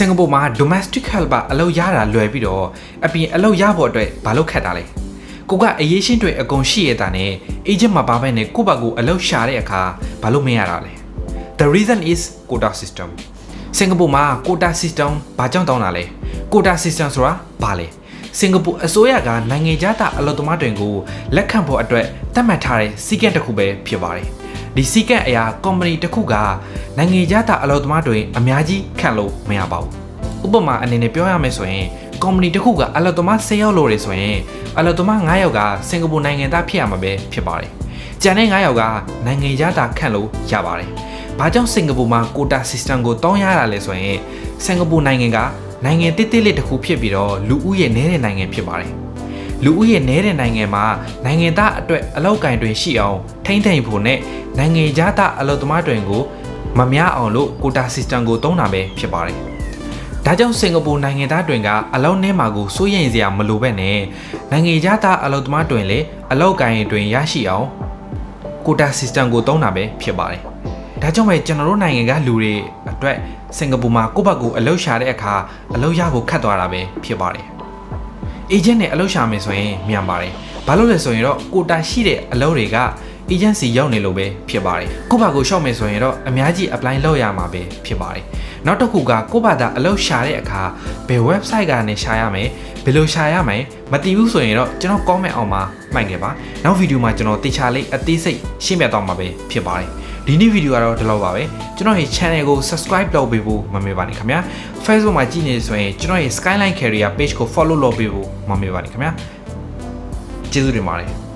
စင်ကာပူမှာ domestic helper အလုပ်ရတာလွယ်ပြီးတော့အပြင်အလုပ်ရဖို့အတွက်ဘာလို့ခက်တာလဲကိုကအရေးရှင်းတွေအကုန်ရှိရတာနဲ့ agent မှာပါပဲနဲ့ကိုယ့်ဘက်ကိုအလုပ်ရှာတဲ့အခါဘာလို့မရတာလဲ The reason is quota system စင်ကာပူမှာ quota system ဘာကြောင့်တောင်းတာလဲ quota system ဆိုတာဘာလဲစင်ကာပူအစိုးရကနိုင်ငံခြားသားအလုပ်သမားတွေကိုလက်ခံဖို့အတွက်သတ်မှတ်ထားတဲ့စည်းကမ်းတစ်ခုပဲဖြစ်ပါတယ် ဒီစည်းကမ်းအရာ company တစ်ခုကနိုင်ငံခြားသားအလုပ်သမားတွေအများကြီးခန့်လို့မရပါဘူးဥပမာအနေနဲ့ပြောရမယ်ဆိုရင် company တစ်ခုကအလုပ်သမား10ယောက်လို့ရဆိုရင်အလုပ်သမား9ယောက်ကစင်ကာပူနိုင်ငံသားဖြစ်ရမှာပဲဖြစ်ပါတယ်ကျန်တဲ့9ယောက်ကနိုင်ငံခြားသားခန့်လို့ရပါတယ်ဘာကြောင့်စင်ကာပူမှာ quota system ကိုတောင်းရတာလဲဆိုရင်စင်ကာပူနိုင်ငံကနိုင်ငံတိတိလေးတစ်ခုဖြစ်ပြီးတော့လူဦးရေနည်းတဲ့နိုင်ငံဖြစ်ပါတယ် လူဦးရေနည်းတဲ့နိုင်ငံမှာနိုင်ငံသားအတွက်အလောက်ကင်တွေရှိအောင်ထိမ့်သိမ့်ဖို့နဲ့နိုင်ငံခြားသားအလုပ်သမားတွေကိုမများအောင်လို့ quota system ကိုတုံးတာပဲဖြစ်ပါတယ်။ဒါကြောင့်စင်ကာပူနိုင်ငံသားတွေကအလောက်နဲ့မှာကိုစိုးရိမ်စရာမလိုပဲနဲ့နိုင်ငံခြားသားအလုပ်သမားတွေလည်းအလောက်ကင်တွေရရှိအောင် quota system ကိုတုံးတာပဲဖြစ်ပါတယ်။ဒါကြောင့်ပဲကျွန်တော်တို့နိုင်ငံကလူတွေအတွက်စင်ကာပူမှာကိုယ့်ဘက်ကိုအလုပ်ရှာတဲ့အခါအလုပ်ရဖို့ခက်သွားတာပဲဖြစ်ပါတယ်။ agent နဲ့အလုပ်ရှာမယ်ဆိုရင်မြန်ပါတယ်။ဘာလို့လဲဆိုရင်တော့ quota ရှိတဲ့အလုပ်တွေက agency ရောက်နေလို့ပဲဖြစ်ပါတယ်။ကိုယ့်ဘာကိုရှောက်မယ်ဆိုရင်တော့အများကြီး apply လုပ်ရမှာပဲဖြစ်ပါတယ်။နောက်တစ်ခုကကိုယ့်ဘာသာအလုပ်ရှာတဲ့အခါဘယ် website ကနေရှာရမယ်ဘယ်လိုရှာရမယ်မသိဘူးဆိုရင်တော့ကျွန်တော် comment အောင်မှာမှတ်ခဲ့ပါ။နောက်ဗီဒီယိုမှာကျွန်တော်တေချာလေးအသေးစိတ်ရှင်းပြသွားမှာပဲဖြစ်ပါတယ်။ ဒီနေ့ဗီဒီယိုကတော့ဒီလောက်ပါပဲကျွန်တော်ရဲ့ channel ကို subscribe လုပ်ပေးဖို့မမေ့ပါနဲ့ခင်ဗျာ Facebook မှာကြည့်နေဆိုရင်ကျွန်တော်ရဲ့ Skyline Career page ကို follow လုပ်ပေးဖို့မမေ့ပါနဲ့ခင်ဗျာကျေးဇူးတင်ပါတယ်